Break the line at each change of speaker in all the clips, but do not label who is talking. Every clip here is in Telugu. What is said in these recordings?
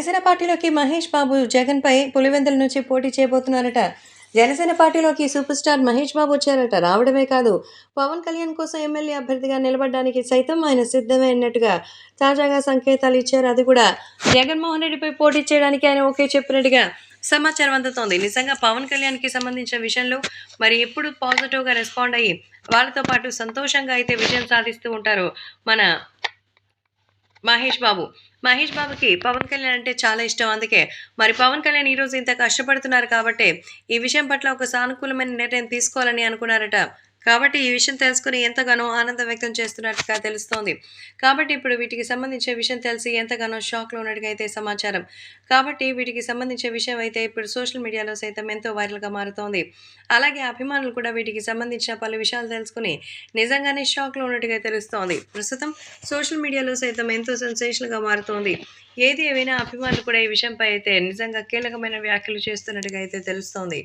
జనసేన పార్టీలోకి మహేష్ బాబు జగన్పై పులివెందుల నుంచి పోటీ చేయబోతున్నారట. జనసేన పార్టీలోకి సూపర్ స్టార్ మహేష్ బాబు వచ్చారట. రావడమే కాదు పవన్ కళ్యాణ్ కోసం ఎమ్మెల్యే అభ్యర్థిగా నిలబడడానికి సైతం ఆయన సిద్ధమైనట్టుగా తాజాగా సంకేతాలు ఇచ్చారు. అది కూడా జగన్మోహన్ రెడ్డిపై పోటీ చేయడానికి ఆయన ఓకే చెప్పినట్టుగా సమాచారం అందుతోంది. నిజంగా పవన్ కళ్యాణ్కి సంబంధించిన విషయంలో మరి ఎప్పుడు పాజిటివ్గా రెస్పాండ్ అయ్యి వాళ్ళతో పాటు సంతోషంగా అయితే విజయం సాధిస్తూ ఉంటారు మన మహేష్ బాబు. మహేష్ బాబుకి పవన్ కళ్యాణ్ అంటే చాలా ఇష్టం. అందుకే మరి పవన్ కళ్యాణ్ ఈరోజు ఇంత కష్టపడుతున్నారు కాబట్టి ఈ విషయం పట్ల ఒక సానుకూలమైన నిర్ణయం తీసుకోవాలని అనుకున్నారట కాబట్టి ఈ విషయం తెలుసుకుని ఎంతగానో ఆనందం వ్యక్తం చేస్తున్నట్టుగా తెలుస్తోంది. కాబట్టి ఇప్పుడు వీటికి సంబంధించిన విషయం తెలిసి ఎంతగానో షాక్లో ఉన్నట్టుగా అయితే సమాచారం. కాబట్టి వీటికి సంబంధించిన విషయం అయితే ఇప్పుడు సోషల్ మీడియాలో సైతం ఎంతో వైరల్గా మారుతోంది. అలాగే అభిమానులు కూడా వీటికి సంబంధించిన పలు విషయాలు తెలుసుకుని నిజంగానే షాక్లో ఉన్నట్టుగా తెలుస్తోంది. ప్రస్తుతం సోషల్ మీడియాలో సైతం ఎంతో సెన్సేషన్గా మారుతోంది. ఏది ఏమైనా అభిమానులు కూడా ఈ విషయంపై అయితే నిజంగా కీలకమైన వ్యాఖ్యలు చేస్తున్నట్టుగా అయితే తెలుస్తోంది.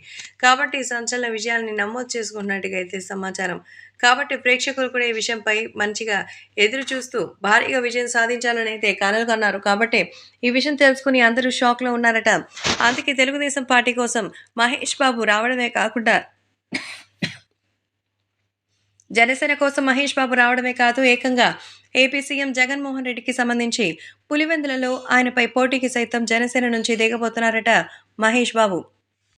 కాబట్టి సంచలన విజయాల్ని నమోదు చేసుకున్నట్టుగా అయితే సమాచారం. కాబట్టి ప్రేక్షకులు కూడా ఈ విషయంపై మంచిగా ఎదురు చూస్తూ భారీగా విజయం సాధించాలని అయితే కలలు కన్నారు. కాబట్టి ఈ విషయం తెలుసుకుని అందరూ షాక్లో ఉన్నారట. అందుకే తెలుగుదేశం పార్టీ కోసం మహేష్ బాబు రావడమే కాకుండా జనసేన కోసం మహేష్ బాబు రావడమే కాదు ఏకంగా ఏపీ సీఎం జగన్మోహన్ రెడ్డికి సంబంధించి పులివెందులలో ఆయనపై పోటీకి సైతం జనసేన నుంచి దిగబోతున్నారట మహేష్ బాబు.